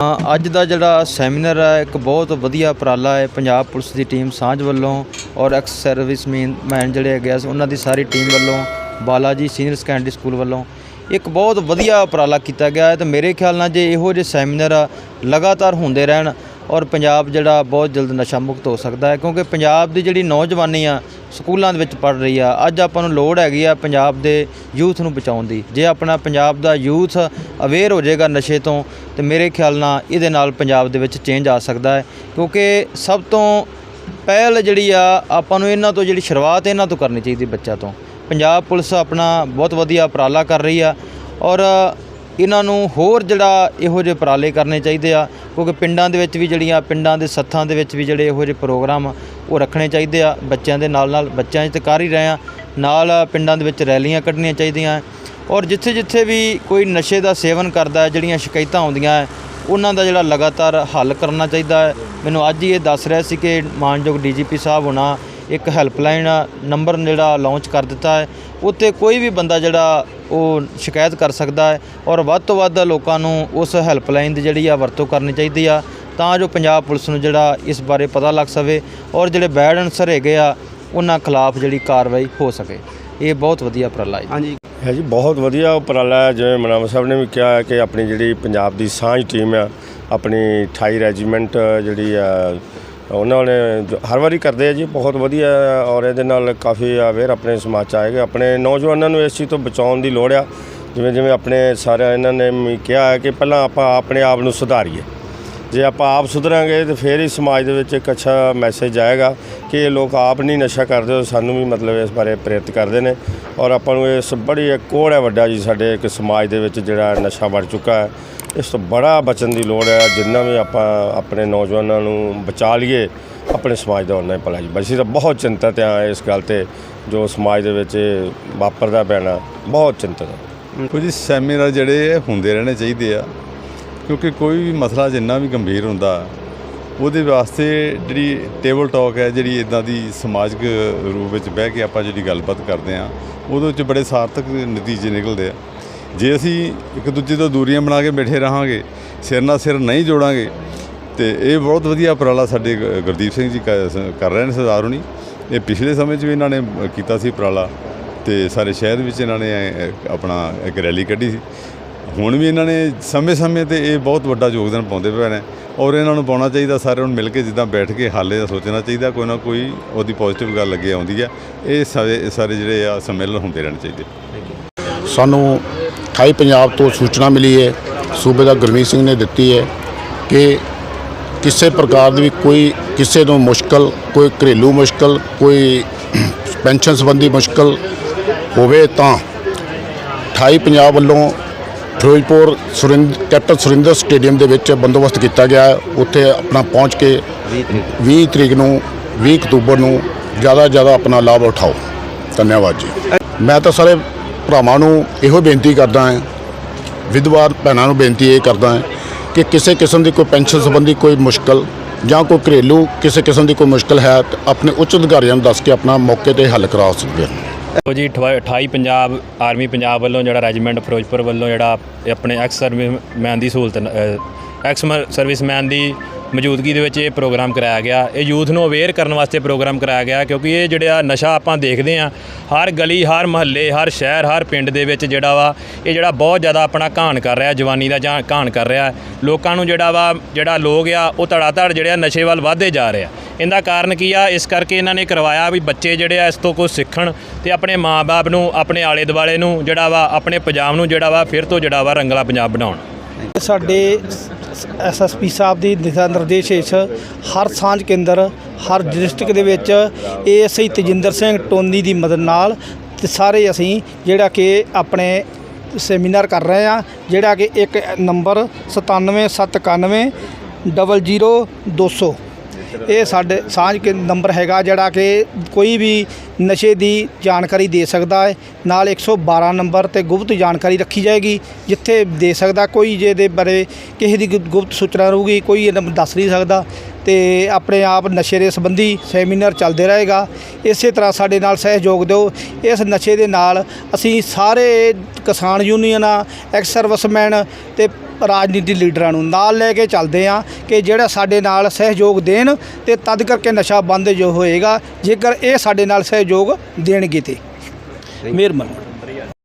ਹਾਂ, ਅੱਜ ਦਾ ਜਿਹੜਾ ਸੈਮੀਨਾਰ ਹੈ ਇੱਕ ਬਹੁਤ ਵਧੀਆ ਉਪਰਾਲਾ ਹੈ ਪੰਜਾਬ ਪੁਲਿਸ ਦੀ ਟੀਮ ਸਾਂਝ ਵੱਲੋਂ ਔਰ ਐਕਸ ਸਰਵਿਸਮੈਨ ਮੈਨ ਜਿਹੜੇ ਹੈਗੇ ਆ ਉਹਨਾਂ ਦੀ ਸਾਰੀ ਟੀਮ ਵੱਲੋਂ ਬਾਲਾਜੀ ਸੀਨੀਅਰ ਸੈਕੰਡਰੀ ਸਕੂਲ ਵੱਲੋਂ ਇੱਕ ਬਹੁਤ ਵਧੀਆ ਉਪਰਾਲਾ ਕੀਤਾ ਗਿਆ ਹੈ ਤੇ ਮੇਰੇ ਖਿਆਲ ਨਾਲ ਜੇ ਇਹੋ ਜਿਹੇ ਸੈਮੀਨਾਰ ਲਗਾਤਾਰ ਹੁੰਦੇ ਰਹਿਣ ਔਰ ਪੰਜਾਬ ਜਿਹੜਾ ਬਹੁਤ ਜਲਦ ਨਸ਼ਾ ਮੁਕਤ ਹੋ ਸਕਦਾ ਹੈ ਕਿਉਂਕਿ ਪੰਜਾਬ ਦੀ ਜਿਹੜੀ ਨੌਜਵਾਨੀ ਆ ਸਕੂਲਾਂ ਦੇ ਵਿੱਚ ਪੜ ਰਹੀ ਆ ਅੱਜ ਆਪਾਂ ਨੂੰ ਲੋੜ ਹੈਗੀ ਆ ਪੰਜਾਬ ਦੇ ਯੂਥ ਨੂੰ ਬਚਾਉਣ ਦੀ। ਜੇ ਆਪਣਾ ਪੰਜਾਬ ਦਾ ਯੂਥ ਅਵੇਅਰ ਹੋ ਜਾਏਗਾ ਨਸ਼ੇ ਤੋਂ ਤੇ ਮੇਰੇ ਖਿਆਲ ਨਾਲ ਇਹਦੇ ਨਾਲ ਪੰਜਾਬ ਦੇ ਵਿੱਚ ਚੇਂਜ ਆ ਸਕਦਾ ਹੈ, ਕਿਉਂਕਿ ਸਭ ਤੋਂ ਪਹਿਲ ਜਿਹੜੀ ਆ, ਆਪਾਂ ਨੂੰ ਇਹਨਾਂ ਤੋਂ ਜਿਹੜੀ ਸ਼ੁਰੂਆਤ ਇਹਨਾਂ ਤੋਂ ਕਰਨੀ ਚਾਹੀਦੀ ਬੱਚਾ ਤੋਂ। ਪੰਜਾਬ ਪੁਲਿਸ ਆਪਣਾ ਬਹੁਤ ਵਧੀਆ ਉਪਰਾਲਾ ਕਰ ਰਹੀ ਆ ਔਰ ਇਹਨਾਂ ਨੂੰ ਹੋਰ ਜਿਹੜਾ ਇਹੋ ਜਿਹੇ ਉਪਰਾਲੇ ਕਰਨੇ ਚਾਹੀਦੇ ਆ, ਕਿਉਂਕਿ ਪਿੰਡਾਂ ਦੇ ਵਿੱਚ ਵੀ ਜਿਹੜੀਆਂ ਪਿੰਡਾਂ ਦੇ ਸੱਥਾਂ ਦੇ ਵਿੱਚ ਵੀ ਜਿਹੜੇ ਇਹੋ ਜਿਹੇ ਪ੍ਰੋਗਰਾਮ ਉਹ ਰੱਖਣੇ ਚਾਹੀਦੇ ਆ, ਬੱਚਿਆਂ ਦੇ ਨਾਲ ਨਾਲ ਬੱਚਿਆਂ 'ਚ ਤਾਂ ਕਰ ਹੀ ਰਹੇ ਆ, ਨਾਲ ਪਿੰਡਾਂ ਦੇ ਵਿੱਚ ਰੈਲੀਆਂ ਕੱਢਣੀਆਂ ਚਾਹੀਦੀਆਂ। ਔਰ ਜਿੱਥੇ ਜਿੱਥੇ ਵੀ ਕੋਈ ਨਸ਼ੇ ਦਾ ਸੇਵਨ ਕਰਦਾ ਹੈ, ਜਿਹੜੀਆਂ ਸ਼ਿਕਾਇਤਾਂ ਆਉਂਦੀਆਂ ਹੈ, ਉਹਨਾਂ ਦਾ ਜਿਹੜਾ ਲਗਾਤਾਰ ਹੱਲ ਕਰਨਾ ਚਾਹੀਦਾ ਹੈ। ਮੈਨੂੰ ਅੱਜ ਹੀ ਇਹ ਦੱਸ ਰਿਹਾ ਸੀ ਕਿ ਮਾਨਯੋਗ ਡੀਜੀਪੀ ਸਾਹਿਬ ਹੋਣਾ ਇੱਕ ਹੈਲਪਲਾਈਨ ਨੰਬਰ ਜਿਹੜਾ ਲਾਂਚ ਕਰ ਦਿੱਤਾ ਹੈ। ਉੱਤੇ ਕੋਈ ਵੀ ਬੰਦਾ ਜਿਹੜਾ ਉਹ ਸ਼ਿਕਾਇਤ ਕਰ ਸਕਦਾ ਹੈ ਔਰ ਵੱਧ ਤੋਂ ਵੱਧ ਲੋਕਾਂ ਨੂੰ ਉਸ ਹੈਲਪਲਾਈਨ ਦੀ ਜਿਹੜੀ ਆ ਵਰਤੋਂ ਕਰਨੀ ਚਾਹੀਦੀ ਆ, ਤਾਂ ਜੋ ਪੰਜਾਬ ਪੁਲਿਸ ਨੂੰ ਜਿਹੜਾ ਇਸ ਬਾਰੇ ਪਤਾ ਲੱਗ ਸਕੇ ਔਰ ਜਿਹੜੇ ਬੈਡ ਅਨਸਰ ਹੈਗੇ ਆ, ਉਹਨਾਂ ਖਿਲਾਫ ਜਿਹੜੀ ਕਾਰਵਾਈ ਹੋ ਸਕੇ। ਇਹ ਬਹੁਤ ਵਧੀਆ ਉਪਰਾਲਾ ਹੈ ਹਾਂਜੀ। ਹੈ ਜੀ, ਬਹੁਤ ਵਧੀਆ ਉਪਰਾਲਾ ਹੈ। ਜਿਵੇਂ ਮਨਾਮ ਸਾਹਿਬ ਨੇ ਵੀ ਕਿਹਾ ਹੈ ਕਿ ਆਪਣੀ ਜਿਹੜੀ ਪੰਜਾਬ ਦੀ ਸਾਂਝ ਟੀਮ ਆ, ਆਪਣੀ 28 ਰੈਜੀਮੈਂਟ ਜਿਹੜੀ ਆ, ਉਹਨਾਂ ਨੇ ਜੋ ਹਰ ਵਾਰੀ ਕਰਦੇ ਆ ਜੀ, ਬਹੁਤ ਵਧੀਆ ਔਰ ਇਹਦੇ ਨਾਲ ਕਾਫੀ ਅਵੇਅਰ ਆਪਣੇ ਸਮਾਜ ਚ ਆਏਗਾ। ਆਪਣੇ ਨੌਜਵਾਨਾਂ ਨੂੰ ਇਸ ਚੀਜ਼ ਤੋਂ ਬਚਾਉਣ ਦੀ ਲੋੜ ਆ। ਜਿਵੇਂ ਜਿਵੇਂ ਆਪਣੇ ਸਾਰਿਆਂ, ਇਹਨਾਂ ਨੇ ਕਿਹਾ ਹੈ ਕਿ ਪਹਿਲਾਂ ਆਪਾਂ ਆਪਣੇ ਆਪ ਨੂੰ ਸੁਧਾਰੀਏ। ਜੇ ਆਪਾਂ ਆਪ ਸੁਧਰਾਂਗੇ ਤੇ ਫਿਰ ਹੀ ਸਮਾਜ ਦੇ ਵਿੱਚ ਇੱਕ ਅੱਛਾ ਮੈਸੇਜ ਆਏਗਾ ਕਿ ਇਹ ਲੋਕ ਆਪ ਨਹੀਂ ਨਸ਼ਾ ਕਰਦੇ ਉਹ ਸਾਨੂੰ ਵੀ ਮਤਲਬ ਇਸ ਬਾਰੇ ਪ੍ਰੇਰਿਤ ਕਰਦੇ ਨੇ। ਔਰ ਆਪਾਂ ਨੂੰ ਇਸ ਬੜੀ ਇੱਕ ਕੋੜ ਹੈ ਵੱਡਾ ਜੀ ਸਾਡੇ ਇੱਕ ਸਮਾਜ ਦੇ ਵਿੱਚ ਜਿਹੜਾ ਨਸ਼ਾ ਵੜ ਚੁੱਕਾ ਹੈ। ਇਸ ਤੋਂ ਬੜਾ ਬਚਣ ਦੀ ਲੋੜ ਹੈ। ਜਿੰਨਾ ਵੀ ਆਪਾਂ ਆਪਣੇ ਨੌਜਵਾਨਾਂ ਨੂੰ ਬਚਾ ਲਈਏ, ਆਪਣੇ ਸਮਾਜ ਦਾ ਉਹਨਾਂ ਹੀ ਭਲਾ ਜੀ। ਅਸੀਂ ਤਾਂ ਬਹੁਤ ਚਿੰਤਤ ਹਾਂ ਇਸ ਗੱਲ ਤੇ, ਜੋ ਸਮਾਜ ਦੇ ਵਿੱਚ ਇਹ ਵਾਪਰਦਾ ਪੈਣਾ। ਬਹੁਤ ਚਿੰਤਤ ਹਾਂ। ਕੁਝ ਸੈਮੀਨਾਰ ਜਿਹੜੇ ਹੁੰਦੇ ਰਹਿਣੇ ਚਾਹੀਦੇ ਆ। ਕਿਉਂਕਿ ਕੋਈ ਵੀ ਮਸਲਾ ਜਿੰਨਾ ਵੀ ਗੰਭੀਰ ਹੁੰਦਾ, ਉਹਦੇ ਵਾਸਤੇ ਜਿਹੜੀ ਟੇਬਲ ਟਾਕ ਹੈ, ਜਿਹੜੀ ਇਦਾਂ ਦੀ ਸਮਾਜਿਕ ਰੂਪ ਵਿੱਚ ਬਹਿ ਕੇ ਆਪਾਂ ਜਿਹੜੀ ਗੱਲਬਾਤ ਕਰਦੇ ਆ ਉਹਦੇ ਵਿੱਚ ਬੜੇ ਸਾਰਥਕ ਨਤੀਜੇ ਨਿਕਲਦੇ ਆ। ਜੇ ਅਸੀਂ ਇੱਕ ਦੂਜੇ ਤੋਂ ਦੂਰੀਆਂ ਬਣਾ ਕੇ ਬੈਠੇ ਰਹਾਂਗੇ, ਸਿਰ ਨਾਲ ਸਿਰ ਨਹੀਂ ਜੋੜਾਂਗੇ, ਤੇ ਇਹ ਬਹੁਤ ਵਧੀਆ ਉਪਰਾਲਾ ਸਾਡੇ ਗੁਰਦੀਪ ਸਿੰਘ ਜੀ ਕ- ਕਰ ਰਹੇ ਨੇ ਸਰਦਾਰ ਹੁਣੀ। ਇਹ ਪਿਛਲੇ ਸਮੇਂ 'ਚ ਵੀ ਇਹਨਾਂ ਨੇ ਕੀਤਾ ਸੀ ਉਪਰਾਲਾ, ਤੇ ਸਾਰੇ ਸ਼ਹਿਰ ਵਿੱਚ ਇਹਨਾਂ ਨੇ ਆਪਣਾ ਇੱਕ ਰੈਲੀ ਕੱਢੀ ਸੀ। ਹੁਣ ਵੀ ਇਹਨਾਂ ਨੇ ਸਮੇਂ-ਸਮੇਂ ਤੇ ਇਹ ਬਹੁਤ ਵੱਡਾ ਯੋਗਦਾਨ ਪਾਉਂਦੇ ਪਏ ਨੇ ਔਰ ਇਹਨਾਂ ਨੂੰ ਪਾਉਣਾ ਚਾਹੀਦਾ, ਸਾਰਿਆਂ ਨੂੰ ਮਿਲ ਕੇ ਜਿੱਦਾਂ ਬੈਠ ਕੇ ਹਾਲੇ ਦਾ ਸੋਚਣਾ ਚਾਹੀਦਾ, ਕੋਈ ਨਾ ਕੋਈ ਉਹਦੀ ਪੋਜ਼ਿਟਿਵ ਗੱਲ ਅੱਗੇ ਆਉਂਦੀ ਹੈ ਇਹ ਸਾਰੇ ਸਾਰੇ ਜਿਹੜੇ ਆ ਸੰਮੇਲਨ ਹੁੰਦੇ ਰਹਿਣੇ ਚਾਹੀਦੇ। ਸਾਨੂੰ 28 ਪੰਜਾਬ ਤੋਂ ਸੂਚਨਾ ਮਿਲੀ ਹੈ, ਸੂਬੇ ਦਾ ਗੁਰਮੀਤ ਸਿੰਘ ਨੇ ਦਿੱਤੀ ਹੈ ਕਿ ਕਿਸੇ ਪ੍ਰਕਾਰ ਦੀ ਵੀ ਕੋਈ ਕਿਸੇ ਨੂੰ ਮੁਸ਼ਕਲ, ਕੋਈ ਘਰੇਲੂ ਮੁਸ਼ਕਲ, ਕੋਈ ਪੈਨਸ਼ਨ ਸੰਬੰਧੀ ਮੁਸ਼ਕਲ ਹੋਵੇ ਤਾਂ 28 ਪੰਜਾਬ ਵੱਲੋਂ ਫਿਰੋਜ਼ਪੁਰ ਸੁਰਿੰਦ ਕੈਪਟਨ ਸੁਰਿੰਦਰ ਸਟੇਡੀਅਮ ਦੇ ਵਿੱਚ ਬੰਦੋਬਸਤ ਕੀਤਾ ਗਿਆ। ਹੈ ਉੱਥੇ ਆਪਣਾ ਪਹੁੰਚ ਕੇ 20 ਤਰੀਕ ਨੂੰ 20 ਅਕਤੂਬਰ ਨੂੰ ਜ਼ਿਆਦਾ ਜ਼ਿਆਦਾ ਆਪਣਾ ਲਾਭ ਉਠਾਓ। ਧੰਨਵਾਦ ਜੀ। ਮੈਂ ਤਾਂ ਸਾਰੇ ਭਰਾਵਾਂ ਨੂੰ ਇਹੋ ਬੇਨਤੀ ਕਰਦਾ ਹਾਂ ਵਿਧਵਾ ਭੈਣਾਂ ਨੂੰ ਬੇਨਤੀ ਇਹ ਕਰਦਾ ਹਾਂ ਕਿ ਕਿਸੇ ਕਿਸਮ ਦੀ ਕੋਈ ਪੈਨਸ਼ਨ ਸੰਬੰਧੀ ਕੋਈ ਮੁਸ਼ਕਲ ਜਾਂ ਕੋਈ ਘਰੇਲੂ ਕਿਸੇ ਕਿਸਮ ਦੀ ਕੋਈ ਮੁਸ਼ਕਲ ਹੈ ਤਾਂ ਆਪਣੇ ਉੱਚ ਅਧਿਕਾਰੀਆਂ ਨੂੰ ਦੱਸ ਕੇ ਆਪਣਾ ਮੌਕੇ ਤੇ ਹੱਲ ਕਰਾ ਸਕਦੇ ਹਨ ਦੇਖੋ ਜੀ, ਅਠਵਾ- 28 ਪੰਜਾਬ, ਆਰਮੀ ਪੰਜਾਬ ਵੱਲੋਂ ਜਿਹੜਾ ਰੈਜੀਮੈਂਟ ਫਿਰੋਜ਼ਪੁਰ ਵੱਲੋਂ ਜਿਹੜਾ ਇਹ ਆਪਣੇ ਐਕਸ ਸਰਵਿਸਮੈਨ ਦੀ ਸਹੂਲਤ ਐਕਸ ਮ- ਸਰਵਿਸਮੈਨ ਦੀ ਮੌਜੂਦਗੀ ਦੇ ਵਿੱਚ ਇਹ ਪ੍ਰੋਗਰਾਮ ਕਰਾਇਆ ਗਿਆ। ਇਹ ਯੂਥ ਨੂੰ ਅਵੇਅਰ ਕਰਨ ਵਾਸਤੇ ਪ੍ਰੋਗਰਾਮ ਕਰਾਇਆ ਗਿਆ ਕਿਉਂਕਿ ਇਹ ਜਿਹੜਾ ਨਸ਼ਾ ਆਪਾਂ ਦੇਖਦੇ ਆ ਹਰ ਗਲੀ, ਹਰ ਮਹੱਲੇ, ਹਰ ਸ਼ਹਿਰ, ਹਰ ਪਿੰਡ ਦੇ ਵਿੱਚ ਜਿਹੜਾ ਵਾ, ਇਹ ਜਿਹੜਾ ਬਹੁਤ ਜ਼ਿਆਦਾ ਆਪਣਾ ਘਾਣ ਕਰ ਰਿਹਾ, ਜਵਾਨੀ ਦਾ ਜਾਂ ਘਾਣ ਕਰ ਰਿਹਾ। ਲੋਕਾਂ ਨੂੰ ਜਿਹੜਾ ਵਾ, ਜਿਹੜਾ ਲੋਕ ਆ, ਉਹ ਧੜਾ ਧੜ ਜਿਹੜੇ ਆ, ਨਸ਼ੇ ਵੱਲ ਵਧਦੇ ਜਾ ਰਹੇ ਆ। ਇਹਦਾ ਕਾਰਨ ਕੀ ਆ? ਇਸ ਕਰਕੇ ਇਹਨਾਂ ਨੇ ਕਰਵਾਇਆ ਵੀ ਬੱਚੇ ਜਿਹੜੇ ਆ, ਇਸ ਤੋਂ ਕੁਝ ਸਿੱਖਣ ਤੇ ਆਪਣੇ ਮਾਪੇ ਨੂੰ, ਆਪਣੇ ਆਲੇ ਦੁਆਲੇ ਨੂੰ ਜਿਹੜਾ ਵਾ, ਆਪਣੇ ਪੰਜਾਬ ਨੂੰ ਜਿਹੜਾ ਵਾ, ਫਿਰ ਤੋਂ ਜਿਹੜਾ ਵਾ ਰੰਗਲਾ ਪੰਜਾਬ ਬਣਾਉਣ। ਸਾਡੇ ਐਸਐਸਪੀ ਸਾਹਿਬ ਦੀ ਦਿਸ਼ਾ ਨਿਰਦੇਸ਼ ਹੇਠ ਹਰ ਸਾਂਝ ਕੇਂਦਰ, ਹਰ ਡਿਸਟ੍ਰਿਕਟ ਦੇ ਵਿੱਚ ਏਐਸਆਈ ਤਜਿੰਦਰ ਸਿੰਘ ਟੋਨੀ ਦੀ ਮਦਦ ਨਾਲ ਤੇ ਸਾਰੇ ਅਸੀਂ ਜਿਹੜਾ ਕਿ ਆਪਣੇ ਸੈਮੀਨਾਰ ਕਰ ਰਹੇ ਆ ਜਿਹੜਾ ਕਿ ਇੱਕ ਨੰਬਰ 97791 00200 ਇਹ ਸਾਡੇ ਸਾਂਝ ਕੇ ਨੰਬਰ ਹੈਗਾ ਜਿਹੜਾ ਕਿ ਕੋਈ ਵੀ ਨਸ਼ੇ ਦੀ ਜਾਣਕਾਰੀ ਦੇ ਸਕਦਾ ਹੈ। ਨਾਲ 112 ਨੰਬਰ ਤੇ ਗੁਪਤ ਜਾਣਕਾਰੀ ਰੱਖੀ ਜਾਏਗੀ, ਜਿੱਥੇ ਦੇ ਸਕਦਾ ਕੋਈ ਜੇ ਦੇ ਬਾਰੇ ਕਿਸੇ ਦੀ ਗੁ- ਗੁਪਤ ਸੂਚਨਾ ਰਹੂਗੀ, ਕੋਈ ਇਹ ਨੰਬਰ ਦੱਸ ਨਹੀਂ ਸਕਦਾ ਤੇ ਆਪਣੇ ਆਪ ਨਸ਼ੇ ਦੇ ਸੰਬੰਧੀ ਸੈਮੀਨਾਰ ਚੱਲਦੇ ਰਹੇਗਾ। ਇਸੇ ਤਰ੍ਹਾਂ ਸਾਡੇ ਨਾਲ ਸਹਿਯੋਗ ਦਿਓ। ਇਸ ਨਸ਼ੇ ਦੇ ਨਾਲ ਅਸੀਂ ਸਾਰੇ ਕਿਸਾਨ ਯੂਨੀਅਨਾਂ, ਐਕਸ ਸਰਵਿਸਮੈਨ ਤੇ ਰਾਜਨੀਤੀ ਲੀਡਰਾਂ ਨੂੰ ਨਾਲ ਲੈ ਕੇ ਚੱਲਦੇ ਆ ਕਿ ਜਿਹੜਾ ਸਾਡੇ ਨਾਲ ਸਹਿਯੋਗ ਦੇਣ ਤੇ ਤਦ ਕਰਕੇ ਨਸ਼ਾ ਬੰਦ ਜੋ ਹੋਏਗਾ, ਜੇਕਰ ਇਹ ਸਾਡੇ ਨਾਲ ਸਹਿਯੋਗ ਦੇਣਗੇ ਤੇ। ਮਿਹਰਬਾਨੀ